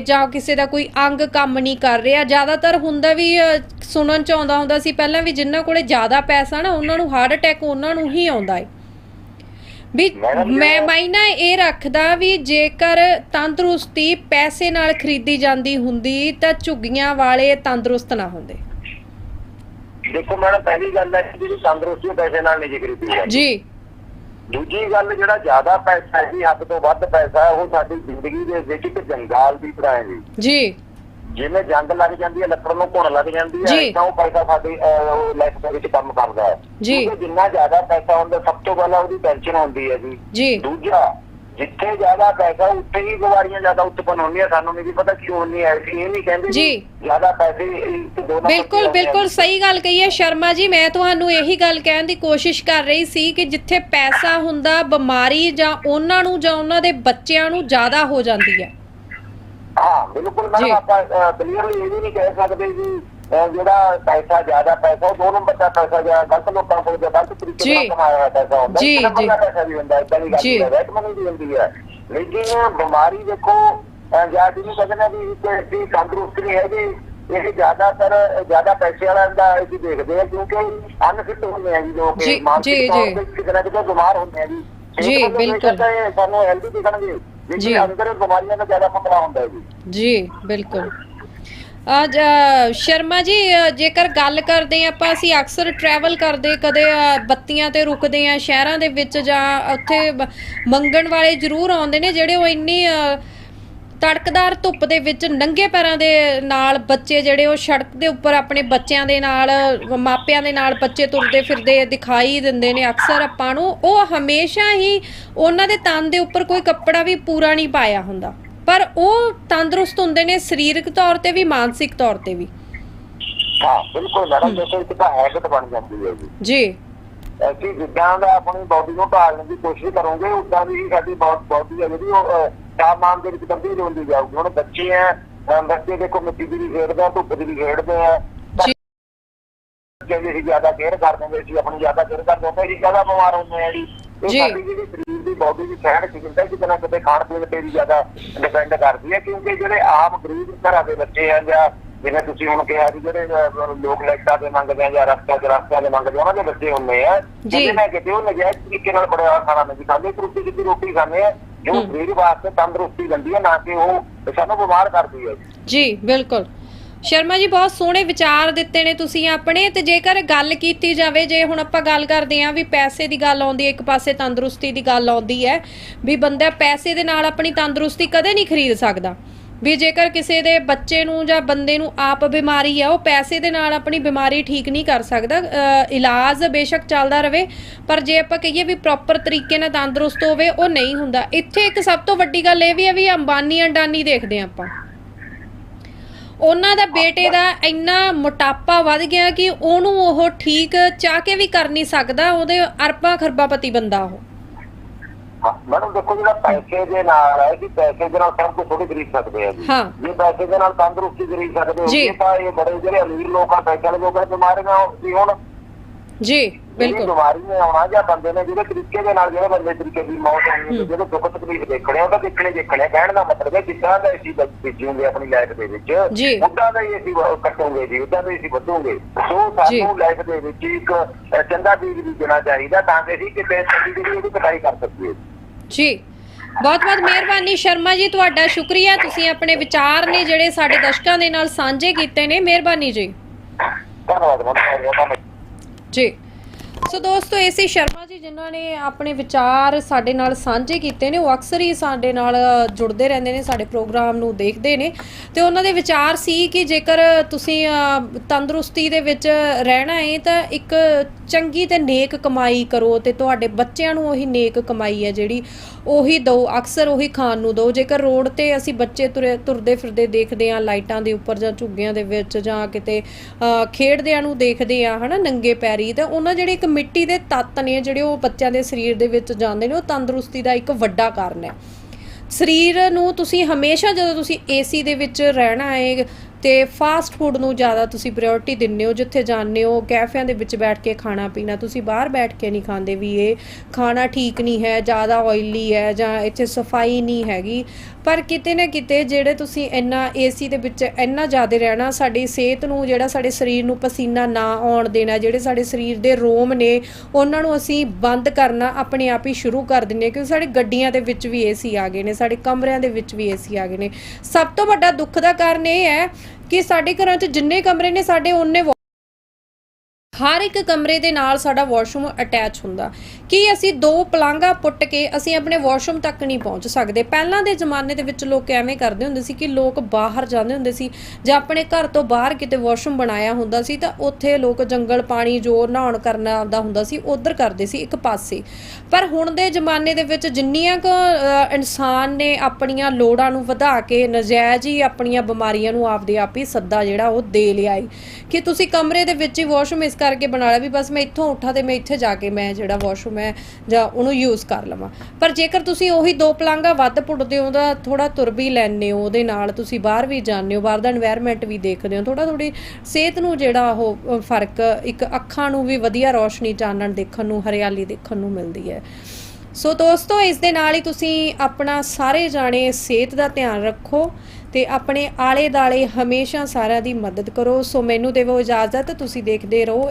ਜਾਂ ਕਿਸੇ ਦਾ ਕੋਈ ਅੰਗ ਕੰਮ ਨਹੀਂ ਕਰ ਰਿਹਾ। ਜ਼ਿਆਦਾਤਰ ਹੁੰਦਾ ਵੀ ਅ, ਸੁਣਨ ਚ ਆਉਂਦਾ ਹੁੰਦਾ ਸੀ ਪਹਿਲਾਂ ਵੀ ਜਿਨ੍ਹਾਂ ਕੋਲੇ ਜ਼ਿਆਦਾ ਪੈਸਾ ਨਾ ਉਹਨਾਂ ਨੂੰ ਹਾਰਟ ਅਟੈਕ ਉਹਨਾਂ ਨੂੰ ਹੀ ਆਉਂਦਾ ਹੈ ਵੀ ਮੈਡਮ ਜੀ, ਮੈਂ ਮਾਇਨਾ ਇਹ ਰੱਖਦਾ ਵੀ ਜੇਕਰ ਤੰਦਰੁਸਤੀ ਪੈਸੇ ਨਾਲ ਖਰੀਦੀ ਜਾਂਦੀ ਹੁੰਦੀ ਤਾਂ ਝੁੱਗੀਆਂ ਵਾਲੇ ਤੰਦਰੁਸਤ ਨਾ ਹੁੰਦੇ। ਦੇਖੋ ਮੈਡਮ ਪਹਿਲੀ ਗੱਲ ਹੈ ਕਿ ਜਿਹੜੀ ਤੰਦਰੁਸਤੀ ਉਹ ਪੈਸੇ ਨਾਲ ਨਹੀਂ ਪਈ ਹੈ ਜੀ। ਦੂਜੀ ਗੱਲ ਜਿਹੜਾ ਜ਼ਿਆਦਾ ਪੈਸਾ ਹੈ ਜੀ ਹੱਦ ਤੋਂ ਵੱਧ ਪੈਸਾ ਹੈ ਉਹ ਸਾਡੀ ਜ਼ਿੰਦਗੀ ਦੇ ਵਿੱਚ ਇੱਕ ਜੰਗਾਲ ਦੀ ਤਰ੍ਹਾਂ ਹੈ ਜੀ। ਜੀ। ਜਿਵੇਂ ਜੰਗ ਲੱਗ ਜਾਂਦੀ ਹੈ ਲੱਕੜ ਨੂੰ ਘੁਣ ਲੱਗ ਜਾਂਦੀ ਹੈ। ਤਾਂ ਉਹ ਪੈਸਾ ਸਾਡੀ ਲਾਈਫ ਦੇ ਵਿੱਚ ਕੰਮ ਕਰਦਾ ਹੈ। ਜੀ। ਜਿੰਨਾ ਜ਼ਿਆਦਾ ਪੈਸਾ ਹੁੰਦਾ ਸਭ ਤੋਂ ਪਹਿਲਾਂ ਉਹਦੀ ਟੈਨਸ਼ਨ ਹੁੰਦੀ ਹੈ ਜੀ। ਜੀ। ਦੂਜਾ ਜਿੱਥੇ ਜ਼ਿਆਦਾ ਪੈਸਾ ਉੱਥੇ ਹੀ ਬਿਮਾਰੀਆਂ ਜ਼ਿਆਦਾ ਉਤਪੰਨ ਹੁੰਦੀਆਂ ਸਾਨੂੰ ਨਹੀਂ ਵੀ ਪਤਾ ਕਿਉਂ ਨਹੀਂ ਅਸੀਂ ਇਹ ਨਹੀਂ ਕਹਿੰਦੇ ਜੀ। ਜ਼ਿਆਦਾ ਪੈਸੇ ਇੱਕ ਦੋ ਨੰਬਰ ਬਿਲਕੁਲ ਬਿਲਕੁਲ। ਸਹੀ ਗੱਲ ਕਹੀ ਹੈ ਸ਼ਰਮਾ ਜੀ ਮੈਂ ਤੁਹਾਨੂੰ ਇਹੀ ਗੱਲ ਕਹਿਣ ਦੀ ਕੋਸ਼ਿਸ਼ ਕਰ ਰਹੀ ਸੀ ਕਿ ਜਿੱਥੇ ਪੈਸਾ ਹੁੰਦਾ ਬਿਮਾਰੀ ਜਾਂ ਉਹਨਾਂ ਨੂੰ ਜਾਂ ਉਹਨਾਂ ਦੇ ਬੱਚਿਆਂ ਨੂੰ ਜ਼ਿਆਦਾ ਹੋ ਜਾਂਦੀ ਹੈ ਹਾਂ ਬਿਲਕੁਲ। ਮੈਡਮ ਆਪਾਂ ਕਲੀਅਰਲੀ ਇਹ ਵੀ ਨਹੀਂ ਕਹਿ ਸਕਦੇ ਜੀ ਜਿਹੜਾ ਪੈਸਾ ਜ਼ਿਆਦਾ ਪੈਸਾ ਉਹ ਦੋ ਨੰਬਰ ਦਾ ਪੈਸਾ ਜਾਂ ਗਲਤ ਲੋਕਾਂ ਕੋਲ ਜਾਂ ਗਲਤ ਤਰੀਕੇ। ਨਾਲ ਕਮਾਇਆ ਹੋਇਆ ਪੈਸਾ ਹੁੰਦਾ ਜੀ, ਜੀ। ਪੈਸਾ ਵੀ ਹੁੰਦਾ ਇਦਾਂ ਦੀ ਗੱਲ ਹੈ ਰੈਟ ਮਨੀ ਵੀ ਹੁੰਦੀ ਹੈ ਲੇਕਿਨ ਬਿਮਾਰੀ ਦੇਖੋ ਜਾਂ ਜਿਹਨੂੰ ਕਹਿੰਦੇ ਵੀ ਐਸੀ ਤੰਦਰੁਸਤ ਨਹੀਂ ਹੈਗੀ ਇਹ ਜ਼ਿਆਦਾਤਰ ਜ਼ਿਆਦਾ ਪੈਸੇ ਵਾਲਿਆਂ ਦਾ ਅਸੀਂ ਦੇਖਦੇ ਆ ਕਿਉਂਕਿ ਅਨਫਿਟ ਹੁੰਦੇ ਆ ਜੀ ਲੋਕ ਜੀ, ਮਾਨਸਿਕ ਜੀ, ਤੌਰ। ਤੇ ਕਿਸੇ ਨਾ ਬਿਮਾਰ ਹੁੰਦੇ ਆ ਜੀ ਜੀ, ਬਿਲਕੁਲ। ਇਹ ਸਾਨੂੰ ਹੈਲਦੀ ਦਿਖਣਗੇ ਜੀ। ਅੰਦਰ ਬਿਮਾਰੀਆਂ ਦਾ ਜ਼ਿਆਦਾ ਖਤਰਾ ਹੁੰਦਾ ਹੈ ਜੀ ਜੀ ਬਿਲਕੁਲ ਅੱਜ ਸ਼ਰਮਾ ਜੀ ਅ, ਜੇਕਰ ਗੱਲ ਕਰਦੇ ਹਾਂ ਆਪਾਂ ਅਸੀਂ ਅਕਸਰ ਟਰੈਵਲ ਕਰਦੇ ਕਦੇ ਅ, ਬੱਤੀਆਂ ਤੇ ਰੁਕਦੇ ਆ ਸ਼ਹਿਰਾਂ ਦੇ ਵਿੱਚ ਜਾਂ ਉੱਥੇ ਬ- ਮੰਗਣ ਵਾਲੇ ਜ਼ਰੂਰ ਆਉਂਦੇ ਨੇ ਜਿਹੜੇ ਉਹ ਇੰਨੀ ਅ, ਤੜਕਦਾਰ ਧੁੱਪ ਦੇ ਵਿੱਚ ਨੰਗੇ ਪੈਰਾਂ ਦੇ ਨਾਲ ਬੱਚੇ ਜਿਹੜੇ ਉਹ ਸੜਕ ਦੇ ਉੱਪਰ ਆਪਣੇ ਬੱਚਿਆਂ ਦੇ ਨਾਲ ਮਾਪਿਆਂ ਦੇ ਨਾਲ ਬੱਚੇ ਤੁਰਦੇ ਫਿਰਦੇ ਦਿਖਾਈ ਦਿੰਦੇ ਨੇ ਅਕਸਰ ਆਪਾਂ ਨੂੰ ਉਹ ਹਮੇਸ਼ਾ ਹੀ ਉਹਨਾਂ ਦੇ ਤਨ ਦੇ ਉੱਪਰ ਕੋਈ ਕੱਪੜਾ ਵੀ ਪੂਰਾ ਨਹੀਂ ਪਾਇਆ ਹੁੰਦਾ। ਪਰ ਉਹ ਤੰਦਰੁਸਤ ਹੁੰਦੇ ਨੇ ਸਰੀਰਕ ਤੌਰ ਤੇ ਵੀ ਮਾਨਸਿਕ ਤੌਰ ਤੇ ਵੀ। ਹਾਂ ਬਿਲਕੁਲ ਮੈਡਮ ਦੇਖੋ ਇੱਕ ਤਾਂ ਹੈਬਿਟ ਬਣ ਜਾਂਦੀ ਹੈ ਜੀ। ਜੀ। ਅਸੀਂ ਜਿੱਦਾਂ ਦਾ ਆਪਣੀ ਬਾਡੀ ਨੂੰ ਢਾਲਣ ਦੀ ਕੋਸ਼ਿਸ਼ ਕਰੋਗੇ ਉਦਾਂ ਦੀ ਸਾਡੀ ਬਾਡੀ ਹੈ ਜਿਹੜੀ ਉਹ ਤਾਪਮਾਨ ਦੇ ਵਿੱਚ ਤਬਦੀਲ ਹੁੰਦੀ ਜਾਊਗੀ। ਹੁਣ ਬੱਚੇ ਆ ਬੱਚੇ ਦੇਖੋ ਮਿੱਟੀ ਦੀ ਵੀ ਖੇਡਦੇ ਆ ਧੁੱਪ ਦੀ ਵੀ ਖੇਡਦੇ ਆ। ਜੀ। ਅਸੀਂ ਜ਼ਿਆਦਾ ਕੇਅਰ ਕਰਦੇ ਹਾਂ ਅਸੀਂ ਆਪਣੀ ਜ਼ਿਆਦਾ ਕੇਅਰ ਕਰਦੇ ਹਾਂ ਤਾਂ ਅਸੀਂ ਜ਼ਿਆਦਾ ਬਿਮਾਰ ਹੁੰਦੇ ਆ ਜੀ। ਇਹ ਜੀ। ਸਾਡੀ ਜਿਹੜੀ ਬਾਡੀ ਦੀ ਸਹਿਣ ਸ਼ਕਤੀ ਹੈ ਕਿਤੇ ਨਾ ਕਿਤੇ ਖਾਣ ਪੀਣ ਤੇ ਵੀ ਜ਼ਿਆਦਾ ਡਿਪੈਂਡ ਕਰਦੀ ਹੈ ਕਿਉਂਕਿ ਜਿਹੜੇ ਆਮ ਗਰੀਬ ਘਰਾਂ ਦੇ ਬੱਚੇ ਆ ਜਾਂ ਜਿਵੇਂ ਤੁਸੀਂ ਹੁਣ ਕਿਹਾ ਵੀ ਜਿਹੜੇ ਲੋਕ ਲੈਟਾਂ ਤੇ ਮੰਗਦੇ ਆ ਜਾਂ ਰਸਤਾ ਤੇ ਰਸਤਾ ਦੇ ਮੰਗਦੇ ਆ ਉਹਨਾਂ ਦੇ ਬੱਚੇ ਹੁੰਦੇ ਆ। ਜਿਹਦੇ ਨਾਲ ਕਿਤੇ ਉਹ ਨਜਾਇਜ਼ ਤਰੀਕੇ ਨਾਲ ਬੜਾ ਖਾਣਾ ਨਹੀਂ ਖਾਂਦੇ ਰੋਟੀ ਜਿੱਦੀ ਰੋਟੀ ਖਾਂਦੇ ਆ ਜੋ। ਸਰੀਰ ਵਾਸਤੇ ਤੰਦਰੁਸਤੀ ਦਿੰਦੀ ਹੈ ਨਾ ਕਿ ਉਹ ਸਾਨੂੰ ਬਿਮਾਰ ਕਰਦੀ ਹੈ ਜੀ ਬਿਲਕੁਲ ਸ਼ਰਮਾ ਜੀ ਬਹੁਤ ਸੋਹਣੇ ਵਿਚਾਰ ਦਿੱਤੇ ਨੇ ਤੁਸੀਂ ਆਪਣੇ ਤੇ ਜੇਕਰ ਗੱਲ ਕੀਤੀ ਜਾਵੇ ਜੇ ਹੁਣ ਆਪਾਂ ਗੱਲ ਕਰਦੇ ਆਂ ਵੀ ਪੈਸੇ ਦੀ ਗੱਲ ਆਉਂਦੀ ਹੈ ਇੱਕ ਪਾਸੇ ਤੰਦਰੁਸਤੀ ਦੀ ਗੱਲ ਆਉਂਦੀ ਹੈ ਵੀ ਬੰਦਾ ਪੈਸੇ ਦੇ ਨਾਲ ਆਪਣੀ ਤੰਦਰੁਸਤੀ ਕਦੇ ਨਹੀਂ ਖਰੀਦ ਸਕਦਾ। ਵੀ ਜੇਕਰ ਕਿਸੇ ਦੇ ਬੱਚੇ ਨੂੰ ਜਾਂ ਬੰਦੇ ਨੂੰ ਆਪ ਬਿਮਾਰੀ ਹੈ ਉਹ ਪੈਸੇ ਦੇ ਨਾਲ ਆਪਣੀ ਬਿਮਾਰੀ ਠੀਕ ਨਹੀਂ ਕਰ ਸਕਦਾ ਅ, ਇਲਾਜ ਬੇਸ਼ੱਕ ਚੱਲਦਾ ਰਵੇ ਪਰ ਜੇ ਆਪਾਂ ਕਹੀਏ ਵੀ ਪ੍ਰੋਪਰ ਤਰੀਕੇ ਨਾਲ ਤੰਦਰੁਸਤ ਹੋਵੇ ਉਹ ਨਹੀਂ ਹੁੰਦਾ। ਇੱਥੇ ਇੱਕ ਸਭ ਤੋਂ ਵੱਡੀ ਗੱਲ ਇਹ ਵੀ ਹੈ ਵੀ ਅੰਬਾਨੀ ਅੰਡਾਨੀ ਦੇਖਦੇ ਹਾਂ ਆਪਾਂ। ਉਹਨਾਂ ਦਾ ਬੇਟੇ ਦਾ ਇੰਨਾ ਮੋਟਾਪਾ ਵੱਧ ਗਿਆ ਕਿ ਉਹਨੂੰ ਉਹ ਠੀਕ ਚਾਹ ਕੇ ਵੀ ਕਰ ਨਹੀਂ ਸਕਦਾ ਉਹਦੇ ਅਰਬਾਂ ਖਰਬਾਪਤੀ ਬੰਦਾ ਉਹ ਮੈਡਮ ਦੇਖੋ ਜਿਹੜਾ ਪੈਸੇ ਦੇ ਨਾਲ ਹੈ ਕਿ ਪੈਸੇ ਦੇ ਨਾਲ ਸਭ ਕੁਝ ਥੋੜੀ ਖਰੀਦ ਸਕਦੇ ਆ ਜੀ ਹਾਂ। ਜੇ ਪੈਸੇ ਦੇ ਨਾਲ ਤੰਦਰੁਸਤੀ ਖਰੀਦ ਸਕਦੇ ਜੀ। ਹੋ ਤਾਂ ਇਹ ਬੜੇ ਜਿਹੜੇ ਅਮੀਰ ਲੋਕ ਆ ਪੈਸੇ ਵਾਲੇ ਲੋਕਾਂ ਬਿਮਾਰੀਆਂ ਹੁਣ ਜੀ ਬਿਲਕੁਲ। ਬਿਮਾਰੀ ਨੇ ਆਉਣਾ ਜਾਂ ਬੰਦੇ ਨੇ ਜਿਹੜੇ ਤਰੀਕੇ ਦੇ ਨਾਲ ਜਿਹੜੇ ਬੰਦੇ ਤਰੀਕੇ ਦੀ ਮੌਤ ਹੋਣੀ ਹੈ ਜਿਹੜੇ ਦੁੱਖ ਤਕਲੀਫ ਦੇਖਣੇ ਉਹ ਤਾਂ ਦੇਖਣੇ ਦੇਖਣੇ ਕਹਿਣ ਦਾ ਮਤਲਬ ਹੈ ਜਿੱਦਾਂ ਦਾ ਅਸੀਂ ਬੀਜੂਗੇ ਆਪਣੀ ਲਾਈਫ ਦੇ ਵਿੱਚ। ਉਦਾਂ ਦਾ ਹੀ ਅਸੀਂ ਕੱਟੋਗੇ ਜੀ ਉਦਾਂ ਦਾ ਹੀ ਅਸੀਂ ਵਧੋਗੇ। ਸੋ। ਸਾਨੂੰ ਲਾਈਫ ਦੇ ਵਿੱਚ ਇੱਕ ਚੰਗਾ ਬੀਜ ਬੀਜਣਾ ਚਾਹੀਦਾ ਤਾਂ ਕਿ ਅਸੀਂ ਕਿਤੇ ਚੰਗੀ ਜਿਹੜੀ ਉਹਦੀ ਕਟਾਈ ਕਰ ਸਕੀਏ। ਜੀ। ਬਹੁਤ ਬਹੁਤ ਮਿਹਰਬਾਨੀ ਸ਼ਰਮਾ ਜੀ ਤੁਹਾਡਾ ਸ਼ੁਕਰੀਆ। ਤੁਸੀਂ ਆਪਣੇ ਵਿਚਾਰ ਨੇ ਜਿਹੜੇ ਸਾਡੇ ਦਰਸ਼ਕਾਂ ਦੇ ਨਾਲ ਸਾਂਝੇ ਕੀਤੇ ਨੇ ਮਿਹਰਬਾਨੀ ਜੀ। ਧੰਨਵਾਦ। ਜੀ। ਸੋ ਦੋਸਤੋ ਏਸੀ ਸ਼ਰਮਾ ਜੀ, ਜਿਨ੍ਹਾਂ ਨੇ ਆਪਣੇ ਵਿਚਾਰ ਸਾਡੇ ਨਾਲ ਸਾਂਝੇ ਕੀਤੇ ਨੇ, ਉਹ ਅਕਸਰ ਹੀ ਸਾਡੇ ਨਾਲ ਜੁੜਦੇ ਰਹਿੰਦੇ ਨੇ, ਸਾਡੇ ਪ੍ਰੋਗਰਾਮ ਨੂੰ ਦੇਖਦੇ ਨੇ। ਤੇ ਉਹਨਾਂ ਦੇ ਵਿਚਾਰ ਸੀ ਕਿ ਜੇਕਰ ਤੁਸੀਂ ਤੰਦਰੁਸਤੀ ਦੇ ਵਿੱਚ ਰਹਿਣਾ ਹੈ ਤਾਂ ਇੱਕ ਚੰਗੀ ਤੇ ਨੇਕ ਕਮਾਈ ਕਰੋ ਤੇ ਤੁਹਾਡੇ ਬੱਚਿਆਂ ਨੂੰ ਉਹੀ ਨੇਕ ਕਮਾਈ ਹੈ ਜਿਹੜੀ ਉਹੀ ਦਿਓ ਅਕਸਰ ਉਹੀ ਖਾਣ ਨੂੰ ਦਿਓ। ਜੇਕਰ ਰੋਡ ਤੇ ਅਸੀਂ ਬੱਚੇ ਤੁਰੇ ਤੁਰਦੇ ਫਿਰਦੇ ਦੇਖਦੇ ਆ ਲਾਈਟਾਂ ਦੇ ਉੱਪਰ ਜਾਂ ਝੁੱਗੀਆਂ ਦੇ ਵਿੱਚ ਜਾਂ ਕਿਤੇ ਅ, ਖੇਡਦਿਆਂ ਨੂੰ ਦੇਖਦੇ ਆ ਹਨਾ ਨੰਗੇ ਪੈਰੀ ਤਾਂ ਉਹਨਾਂ ਜਿਹੜੇ ਇੱਕ ਮਿੱਟੀ ਦੇ ਤੱਤ ਨੇ ਜਿਹੜੇ ਉਹ ਬੱਚਿਆਂ ਦੇ ਸਰੀਰ ਦੇ ਵਿੱਚ ਜਾਂਦੇ ਨੇ ਉਹ ਤੰਦਰੁਸਤੀ ਦਾ ਇੱਕ ਵੱਡਾ ਕਾਰਨ ਹੈ। ਸਰੀਰ ਨੂੰ ਤੁਸੀਂ ਹਮੇਸ਼ਾ ਜਦੋਂ ਤੁਸੀਂ ਏਸੀ ਦੇ ਵਿੱਚ ਰਹਿਣਾ ਹੈ ਤੇ ਫਾਸਟ ਫੂਡ ਨੂੰ ਜ਼ਿਆਦਾ ਤੁਸੀਂ ਪ੍ਰਾਇੋਰਟੀ ਦਿੰਦੇ ਹੋ, ਜਿੱਥੇ ਜਾਂਦੇ ਹੋ, ਕੈਫਿਆਂ ਦੇ ਵਿੱਚ ਬੈਠ ਕੇ ਖਾਣਾ ਪੀਣਾ, ਤੁਸੀਂ ਬਾਹਰ ਬੈਠ ਕੇ ਨਹੀਂ ਖਾਂਦੇ ਵੀ ਇਹ ਖਾਣਾ ਠੀਕ ਨਹੀਂ ਹੈ, ਜ਼ਿਆਦਾ ਆਇਲੀ ਹੈ ਜਾਂ ਇੱਥੇ ਸਫ਼ਾਈ ਨਹੀਂ ਹੈਗੀ। ਪਰ ਕਿਤੇ ਨਾ ਕਿਤੇ ਜਿਹੜੇ ਤੁਸੀਂ ਇੰਨਾ ਏਸੀ ਦੇ ਵਿੱਚ ਇੰਨਾ ਜ਼ਿਆਦਾ ਰਹਿਣਾ, ਸਾਡੀ ਸਿਹਤ ਨੂੰ ਜਿਹੜਾ ਸਾਡੇ ਸਰੀਰ ਨੂੰ ਪਸੀਨਾ ਨਾ ਆਉਣ ਦੇਣਾ, ਜਿਹੜੇ ਸਾਡੇ ਸਰੀਰ ਦੇ ਰੋਮ ਨੇ, ਉਹਨਾਂ ਨੂੰ ਅਸੀਂ ਬੰਦ ਕਰਨਾ ਆਪਣੇ ਆਪ ਹੀ ਸ਼ੁਰੂ ਕਰ ਦਿੰਦੇ ਹਾਂ, ਕਿਉਂਕਿ ਸਾਡੇ ਗੱਡੀਆਂ ਦੇ ਵਿੱਚ ਵੀ ਏਸੀ ਆ ਗਏ ਨੇ, ਸਾਡੇ ਕਮਰਿਆਂ ਦੇ ਵਿੱਚ ਵੀ ਏਸੀ ਆ ਗਏ ਨੇ। ਸਭ ਤੋਂ ਵੱਡਾ ਦੁੱਖ ਦਾ ਕਾਰਨ ਇਹ ਹੈ ਕਿ ਸਾਡੇ ਘਰਾਂ 'ਚ ਜਿੰਨੇ ਕਮਰੇ ਨੇ ਸਾਡੇ ਉਹਨੇ ਹਰ ਇੱਕ ਕਮਰੇ ਦੇ ਨਾਲ ਸਾਡਾ ਵਾਸ਼ਰੂਮ ਅਟੈਚ ਹੁੰਦਾ। ਕੀ ਅਸੀਂ ਦੋ ਪਲਾਂਗਾ ਪੁੱਟ ਕੇ ਅਸੀਂ ਆਪਣੇ ਵਾਸ਼ਰੂਮ ਤੱਕ ਨਹੀਂ ਪਹੁੰਚ ਸਕਦੇ? ਪਹਿਲਾਂ ਦੇ ਜ਼ਮਾਨੇ ਦੇ ਵਿੱਚ ਲੋਕ ਐਵੇਂ ਕਰਦੇ ਹੁੰਦੇ ਸੀ ਕਿ ਲੋਕ ਬਾਹਰ ਜਾਂਦੇ ਹੁੰਦੇ ਸੀ ਜਾਂ ਆਪਣੇ ਘਰ ਤੋਂ ਬਾਹਰ ਕਿਤੇ ਵਾਸ਼ਰੂਮ ਬਣਾਇਆ ਹੁੰਦਾ ਸੀ ਤਾਂ ਉੱਥੇ ਲੋਕ ਜੰਗਲ ਪਾਣੀ, ਜੋ ਨਹਾਉਣ ਕਰਨਾ ਆਉਂਦਾ ਹੁੰਦਾ ਸੀ, ਉਧਰ ਕਰਦੇ ਸੀ ਇੱਕ ਪਾਸੇ। ਪਰ ਹੁਣ ਦੇ ਜ਼ਮਾਨੇ ਦੇ ਵਿੱਚ ਜਿੰਨੀਆਂ ਕੁ ਇਨਸਾਨ ਨੇ ਆਪਣੀਆਂ ਲੋੜਾਂ ਨੂੰ ਵਧਾ ਕੇ ਨਜਾਇਜ਼ ਹੀ ਆਪਣੀਆਂ ਬਿਮਾਰੀਆਂ ਨੂੰ ਆਪਦੇ ਆਪ ਹੀ ਸੱਦਾ ਜਿਹੜਾ ਉਹ ਦੇ ਲਿਆ ਈ ਕਿ ਤੁਸੀਂ ਕਮਰੇ ਦੇ ਵਿੱਚ ਹੀ ਵਾਸ਼ਰੂਮ ਇਸ ਕਰਕੇ ਬਣਾ ਲਿਆ ਵੀ ਬਸ ਮੈਂ ਇੱਥੋਂ ਉੱਠਾ ਤੇ ਮੈਂ ਇੱਥੇ ਜਾ ਕੇ ਮੈਂ ਜਿਹੜਾ ਵਾਸ਼ਰੂਮ ਹੈ ਜਾਂ ਉਹਨੂੰ ਯੂਜ਼ ਕਰ ਲਵਾਂ। ਪਰ ਜੇਕਰ ਤੁਸੀਂ ਉਹੀ ਦੋ ਪਲਾਂਗਾ ਵੱਧ ਪੁੱਟਦੇ ਹੋ ਤਾਂ ਥੋੜਾ ਤੁਰ ਵੀ ਲੈਣੇ ਹੋ, ਉਹਦੇ ਨਾਲ ਤੁਸੀਂ ਬਾਹਰ ਵੀ ਜਾਂਦੇ ਹੋ, ਬਾਹਰ ਦਾ এনवायरमेंट ਵੀ ਦੇਖਦੇ ਹੋ ਥੋੜਾ ਥੋੜੀ ਸਿਹਤ ਨੂੰ ਜਿਹੜਾ ਉਹ ਫ਼ਰਕ ਇੱਕ ਅੱਖਾਂ ਨੂੰ ਵੀ ਵਧੀਆ ਰੌਸ਼ਨੀ ਚਾਨਣ ਦੇਖਣ ਨੂੰ, ਹਰਿਆਲੀ ਦੇਖਣ ਨੂੰ ਮਿਲਦੀ ਹੈ। ਸੋ ਦੋਸਤੋ, ਇਸ ਦੇ ਨਾਲ ਹੀ ਤੁਸੀਂ ਆਪਣਾ ਸਾਰੇ ਜਾਣੇ ਸਿਹਤ ਦਾ ਧਿਆਨ ਰੱਖੋ ਤੇ ਆਪਣੇ ਆਲੇ-ਦਾਲੇ ਹਮੇਸ਼ਾ ਸਾਰਿਆਂ ਦੀ ਮਦਦ ਕਰੋ। ਸੋ ਮੈਨੂੰ ਦੇਵੋ ਇਜਾਜ਼ਤ, ਤੁਸੀਂ ਦੇਖਦੇ ਰਹੋ।